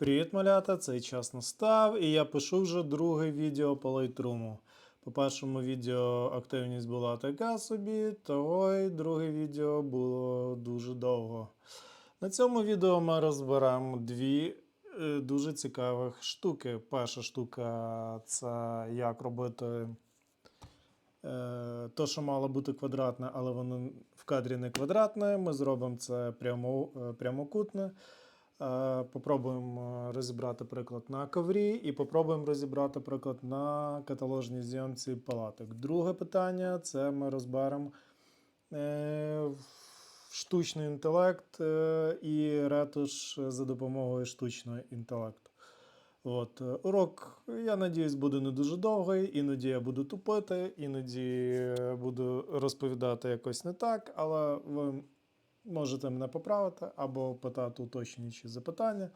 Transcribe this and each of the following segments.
Привіт, малята! Цей час настав, і я пишу вже друге відео по Lightroom. По першому відео активність була така собі, того й друге відео було дуже довго. На цьому відео ми розберемо дві е, дуже цікавих штуки. Перша штука це як робити е, то, що мало бути квадратне, але воно в кадрі не квадратне. Ми зробимо це прямо, е, прямокутне. Е, Попробуємо розібрати приклад на коврі і попробуємо розібрати приклад на каталожній зйомці палаток. Друге питання це ми розберемо е, штучний інтелект е, і ретуш за допомогою штучного інтелекту. От, урок, я надіюсь, буде не дуже довгий, іноді я буду тупити, іноді буду розповідати якось не так, але ви можете мене поправити або питати уточнюючі запитання,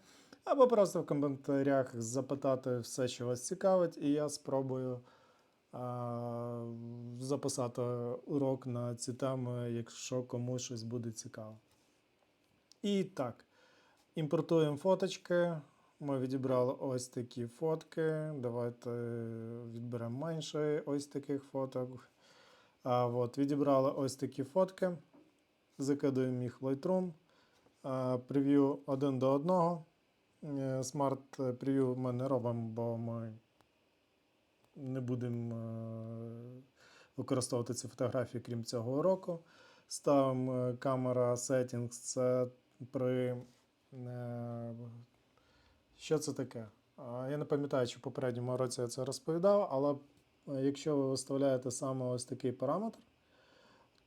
або просто в коментарях запитати все, що вас цікавить, і я спробую а, записати урок на ці теми, якщо комусь щось буде цікаво. І так, імпортуємо фоточки. Ми відібрали ось такі фотки. Давайте відберемо менше ось таких фоток. А, от, відібрали ось такі фотки. Закидуємо їх в Lightroom. А, Прев'ю один до одного. Е, Смарт прев'ю ми не робимо, бо ми не будемо е, використовувати ці фотографії, крім цього уроку. Ставимо е, камера settings. Це при. е, Що це таке? Я не пам'ятаю, чи в попередньому році я це розповідав, але е, якщо ви виставляєте саме ось такий параметр,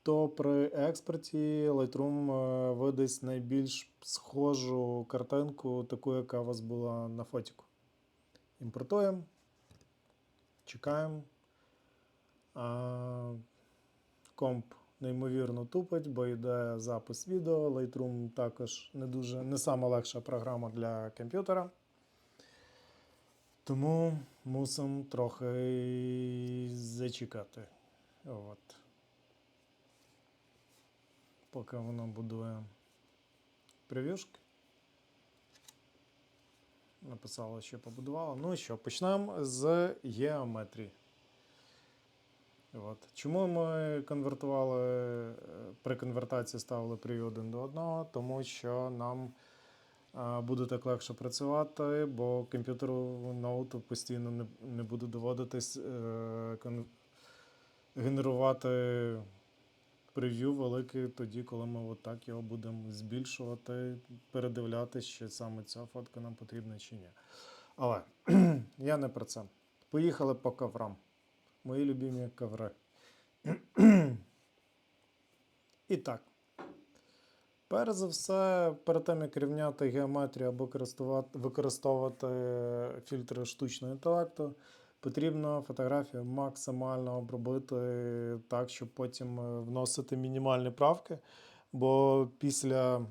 то при експорті Lightroom е, видасть найбільш схожу картинку, таку, яка у вас була на фотіку. Імпортуємо, чекаємо. Комп неймовірно тупить, бо йде запис відео. Lightroom також не дуже не сама легша програма для комп'ютера. Тому мусимо трохи зачекати. От. Поки воно будує прев'юшки. Написала, що побудувала. Ну і що, почнемо з геометрії. От. Чому ми конвертували, е, при конвертації ставили прев'ю один до одного? Тому що нам а, буде так легше працювати, бо комп'ютеру ноуту постійно не, буде доводитись е, генерувати прев'ю великий тоді, коли ми отак його будемо збільшувати, передивлятися, чи саме ця фотка нам потрібна чи ні. Але я не про це. Поїхали по коврам. Мої любимі коври. І так. Перш за все, перед тим, як рівняти геометрію або використовувати фільтри штучного інтелекту, потрібно фотографію максимально обробити так, щоб потім е, вносити мінімальні правки. Бо після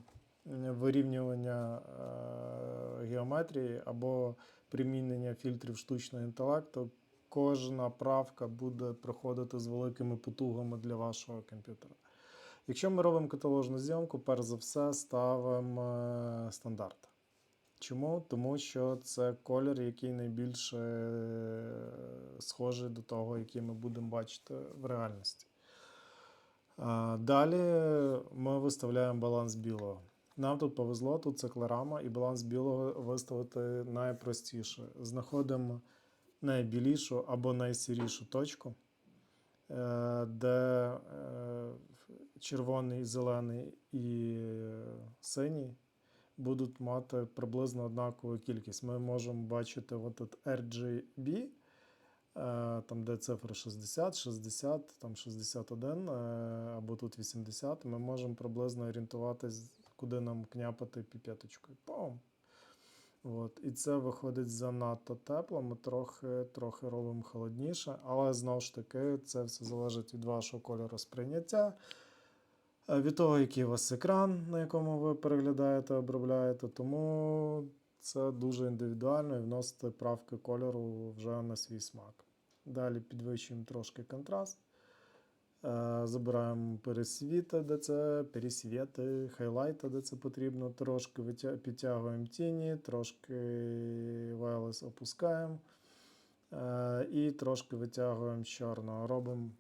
вирівнювання е, геометрії або примінення фільтрів штучного інтелекту, кожна правка буде проходити з великими потугами для вашого комп'ютера. Якщо ми робимо каталожну зйомку, перш за все ставимо е, стандарт. Чому? Тому що це колір, який найбільше схожий до того, який ми будемо бачити в реальності. Далі ми виставляємо баланс білого. Нам тут повезло, тут циклорама, і баланс білого виставити найпростіше. Знаходимо найбілішу або найсірішу точку, е, де е, червоний, зелений і е, синій будуть мати приблизно однакову кількість. Ми можемо бачити от тут RGB, е, там де цифра 60, 60, там 61 е, або тут 80. Ми можемо приблизно орієнтуватись, куди нам княпати піпеточкою. Пам! От. І це виходить занадто тепло. Ми трохи, трохи робимо холодніше, але знову ж таки, це все залежить від вашого кольору сприйняття. Е, від того, який у вас екран, на якому ви переглядаєте, обробляєте. Тому це дуже індивідуально і вносите правки кольору вже на свій смак. Далі підвищуємо трошки контраст. Е, Забираємо пересвіти, де це, пересвіти, хайлайти, де це потрібно. Трошки підтягуємо тіні, трошки wireless опускаємо. Е, І трошки витягуємо чорного. Робимо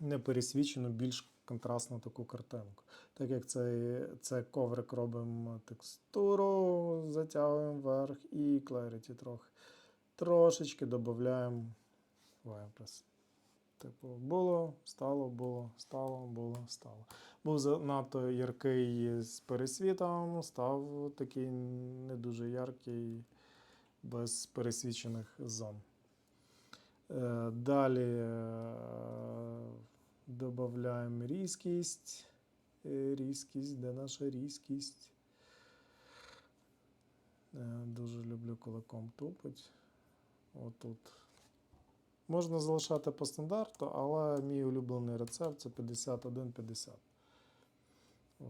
непересвічену, більш контрастну таку картинку. Так як цей, це коврик робимо текстуру, затягуємо вверх і clarity трохи. Трошечки додаємо wireless. Типу, було, стало, було, стало, було, стало. Був занадто яркий з пересвітом, став такий не дуже яркий, без пересвічених зон. Е, Далі додаємо різкість. Е, Різкість, де наша різкість? Е, Дуже люблю кулаком тупить. Отут. Можна залишати по стандарту, але мій улюблений рецепт це 51-50.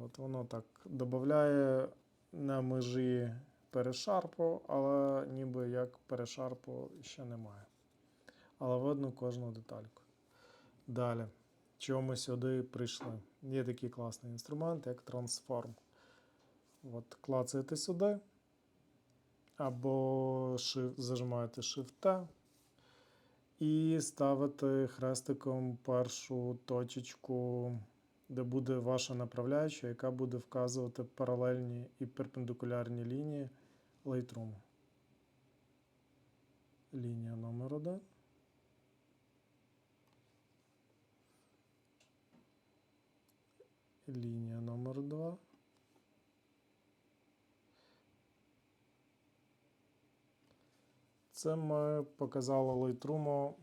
От воно так додає на межі перешарпу, але ніби як перешарпу ще немає. Але видно кожну детальку. Далі. Чому ми сюди прийшли? Є такий класний інструмент, як Transform. От, клацаєте сюди, або зажимаєте Shift-T і ставите хрестиком першу точечку, де буде ваша направляюча, яка буде вказувати паралельні і перпендикулярні лінії Lightroom. Лінія номер 1. Лінія номер 2. Це ми показали Lightroom,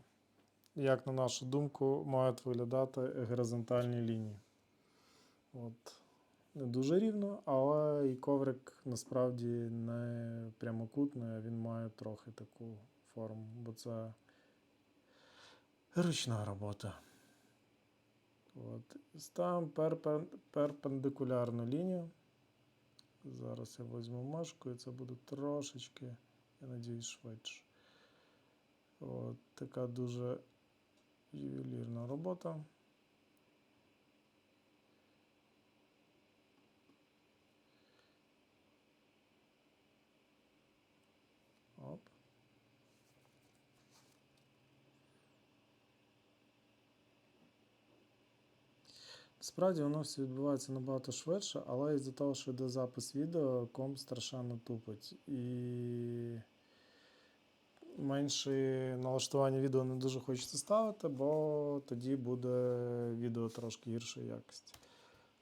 як на нашу думку, мають виглядати горизонтальні лінії. От. Не дуже рівно, але і коврик насправді не прямокутний, а він має трохи таку форму, бо це ручна робота. От. Ставимо перпен- перпендикулярну лінію. Зараз я візьму машку і це буде трошечки, я надіюсь, швидше. От, така дуже ювелірна робота. Справді воно все відбувається набагато швидше, але із-за того, що йде запис відео, комп страшенно тупить. І менше налаштування відео не дуже хочеться ставити, бо тоді буде відео трошки гіршої якості.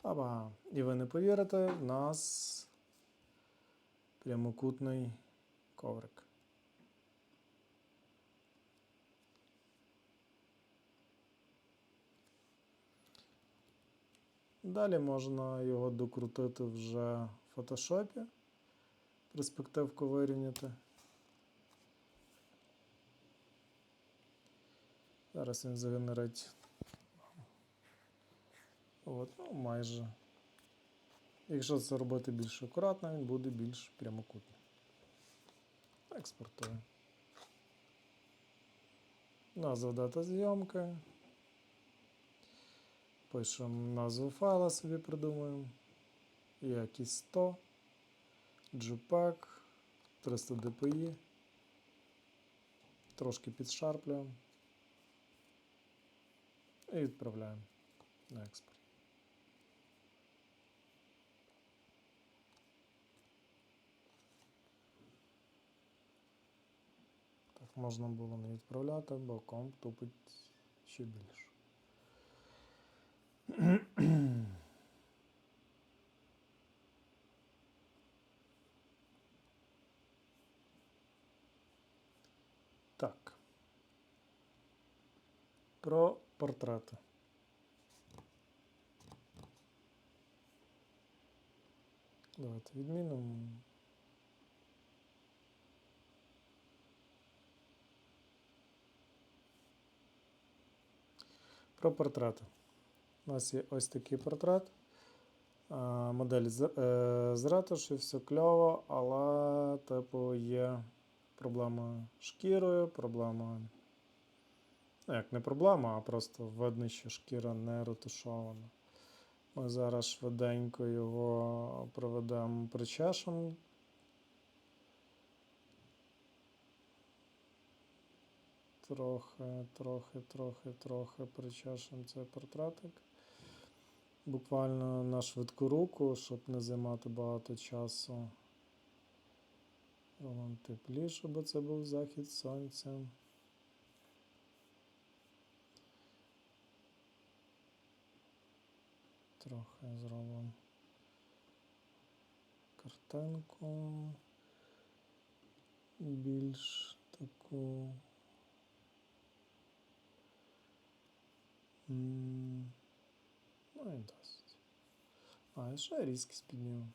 Аба. І ви не повірите, в нас прямокутний коврик. Далі можна його докрутити вже в фотошопі, перспективку вирівняти. Зараз він загенерить. От, ну, майже. Якщо це робити більш акуратно, він буде більш прямокутний. Експортую. Назва дата зйомки. Пишемо назву файла собі придумуємо. Якість 100, JPEG, 300 dpi. Трошки підшарплюємо. І відправляємо на експорт. Так можна було не відправляти, бо комп тупить ще більше. Так. Про портрети. Давайте відмінимо. Про портрети. У нас є ось такий портрет. Модель з, е, ретуші, все кльово, але типу є проблема з шкірою, проблема Ну, як не проблема, а просто видно, що шкіра не ретушована. Ми зараз швиденько його проведемо причешем. Трохи, трохи, трохи, трохи причешем цей портретик. Буквально на швидку руку, щоб не займати багато часу. Робимо тепліше, бо це був захід сонця. Трохи зробимо картинку більш таку. м, Ну і досить. А, і ще різкість піднімемо.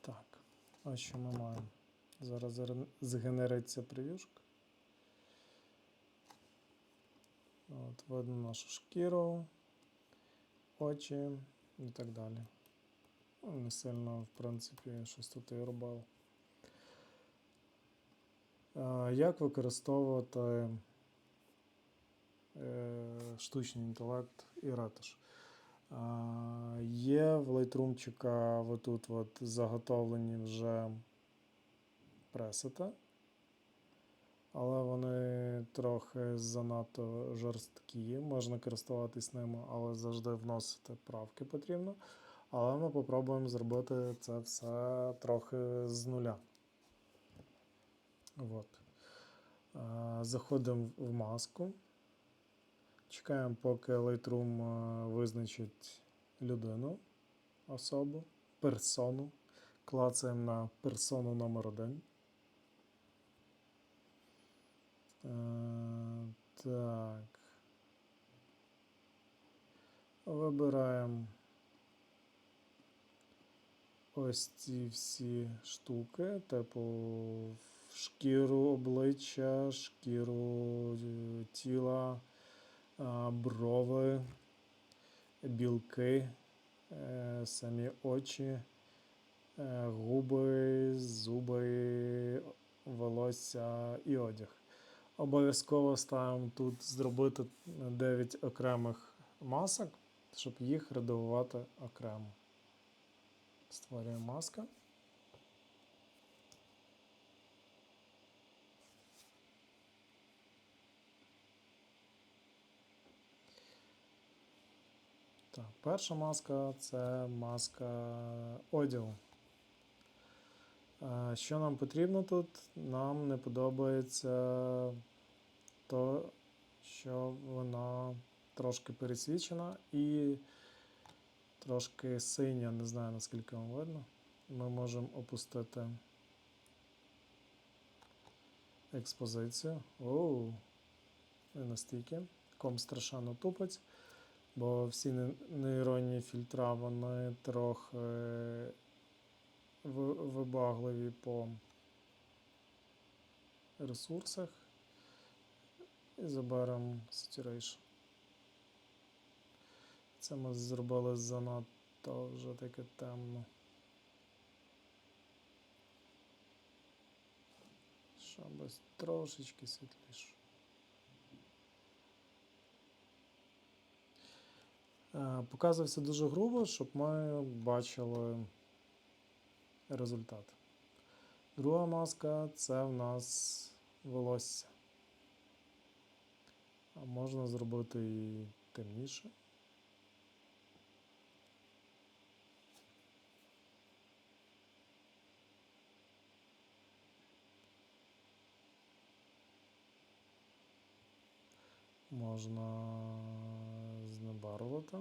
Так, а що ми маємо? Зараз згенериться прев'юшка. От, видно нашу шкіру, очі і так далі. Ну, не сильно, в принципі, щось тут і робив. Як використовувати е, штучний інтелект і ретуш? А, Є в Lightroom отут от заготовлені вже пресети, але вони трохи занадто жорсткі. Можна користуватись ними, але завжди вносити правки потрібно. Але ми попробуємо зробити це все трохи з нуля. От. Заходимо в маску. Чекаємо, поки Lightroom визначить людину, особу, персону. Клацаємо на персону номер 1. Так. Вибираємо ось ці всі штуки, типу шкіру обличчя, шкіру е, тіла, брови, білки, е, самі очі, е, губи, зуби, волосся і одяг. Обов'язково ставимо тут зробити 9 окремих масок, щоб їх редагувати окремо. Створюємо маска. Так, перша маска це маска одягу. Що нам потрібно тут? Нам не подобається то, що вона трошки пересвічена і трошки синя, не знаю наскільки вам видно. Ми можемо опустити експозицію. Оу, не настільки. Ком страшенно тупить, бо всі нейронні фільтра вони трохи вибагливі по ресурсах. І заберемо saturation. Це ми зробили занадто вже таке темно. Щоб ось трошечки світліше. Показувався дуже грубо, щоб ми бачили результат. Друга маска це в нас волосся. А можна зробити і темніше. Можна знебарвити.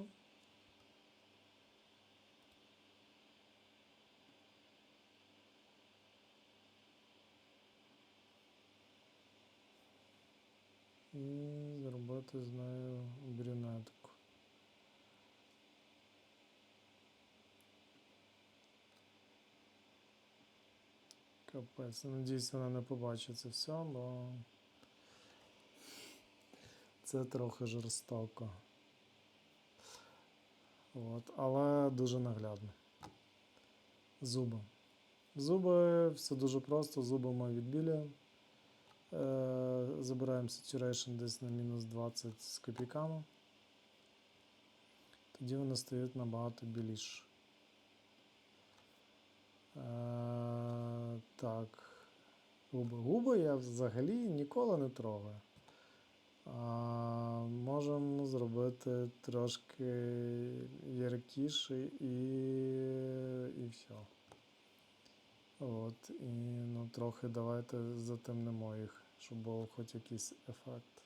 І зробити з нею брюнетку. Капець, надіюсь, вона не побачить це все, бо це трохи жорстоко. От, але дуже наглядно. Зуби. Зуби, все дуже просто, зуби ми відбілюємо. Е, забираємо saturation десь на мінус 20 з копійками. Тоді вони стають набагато біліше. Е, так. Губи. Губи я взагалі ніколи не трогаю. Можемо зробити трошки яркіше і, і все. От, і ну, трохи давайте затемнимо їх, щоб був хоч якийсь ефект.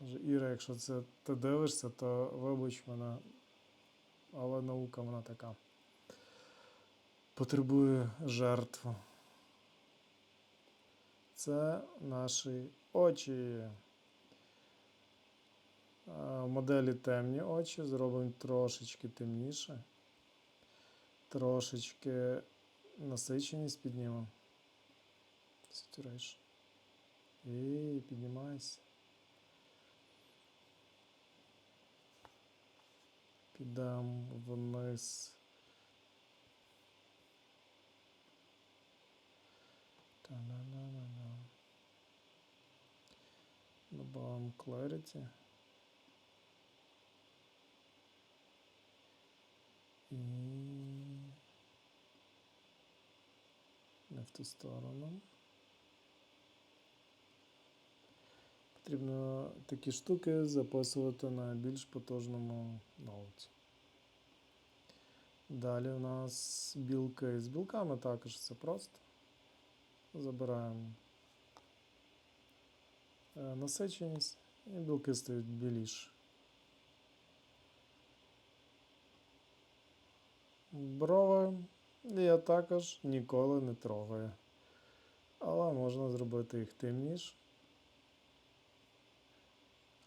Іра, якщо це ти дивишся, то вибач мене, але наука вона така. Потребує жертв. Це наші очі. В моделі темні очі, зробимо трошечки темніше. Трошечки насиченість піднімемо. Saturation. І піднімайся. Підемо вниз. Та-на-на-на-на. Добавимо clarity. І не в ту сторону. Потрібно такі штуки записувати на більш потужному ноуті. Далі у нас білки з білками також все просто. Забираємо насиченість і білки стають біліше. Брови я також ніколи не трогаю. Але можна зробити їх темніше.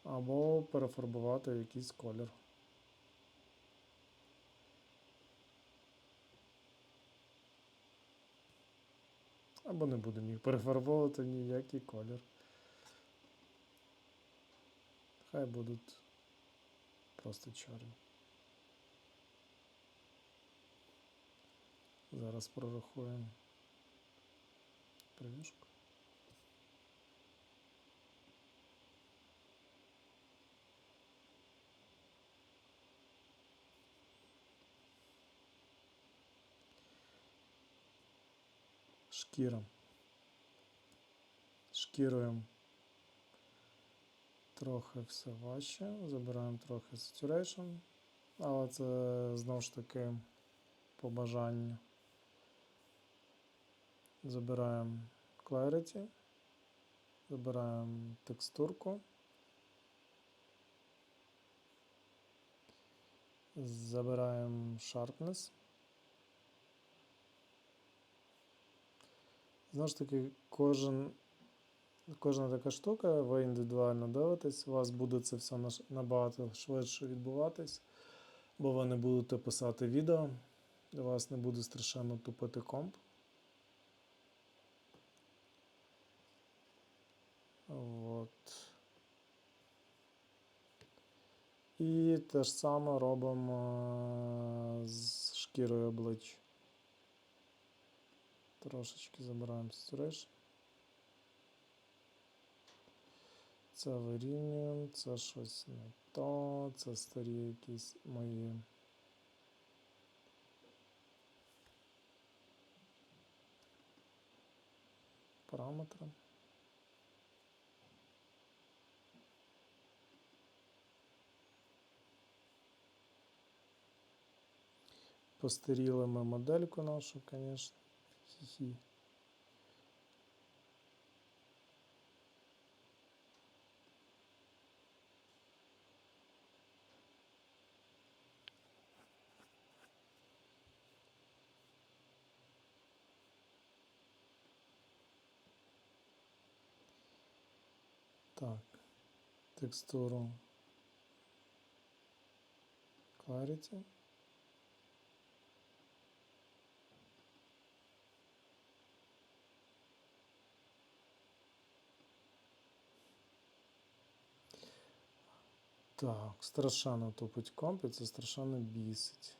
Або перефарбувати якийсь колір. Або не будемо їх перефарбовувати ні в який колір. Хай будуть просто чорні. Зараз прорахуємо привішку. Шкіра. Шкірою трохи все важче. Забираємо трохи saturation, але це знову ж таки по бажанню. Забираємо clarity, забираємо текстурку, забираємо sharpness. Знову ж таки, кожен, кожна така штука, ви індивідуально дивитесь, у вас буде це все набагато швидше відбуватись, бо ви не будете писати відео, у вас не буде страшенно тупити комп. От. І те ж саме робимо е, з шкірою обличчя. Трошечки забираємо saturation. Це вирівнюємо, це щось не то, це старі якісь мої. Параметри. Постаріли ми модельку нашу, звісно. Хі-хі. Так, текстуру Clarity. Так, страшенно тупить компі, це страшенно бісить.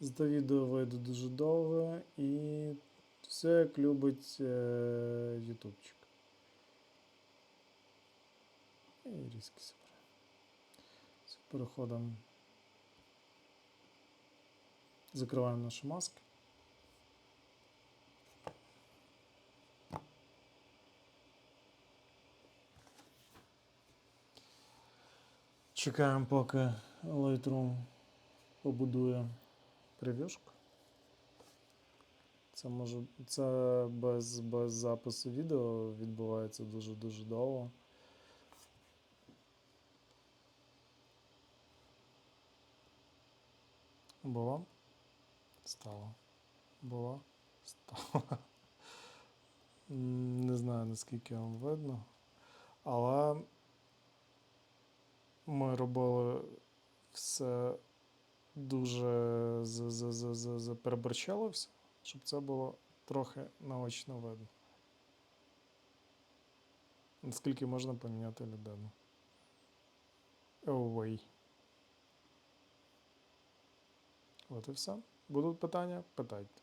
З до відео вийду дуже довго і все як любить е, ютубчик. І різки забираю. Все, Переходимо. Закриваємо наші маски. Чекаємо, поки Lightroom побудує прев'юшку. Це може. Це без, без запису відео відбувається дуже-дуже довго. Було? Стало. Було? Стало. Не знаю, наскільки вам видно. Але ми робили все дуже з- з- з- з- з- переборчало все, щоб це було трохи наочно видно. Наскільки можна поміняти людину. Овей. От і все. Будуть питання? Питайте.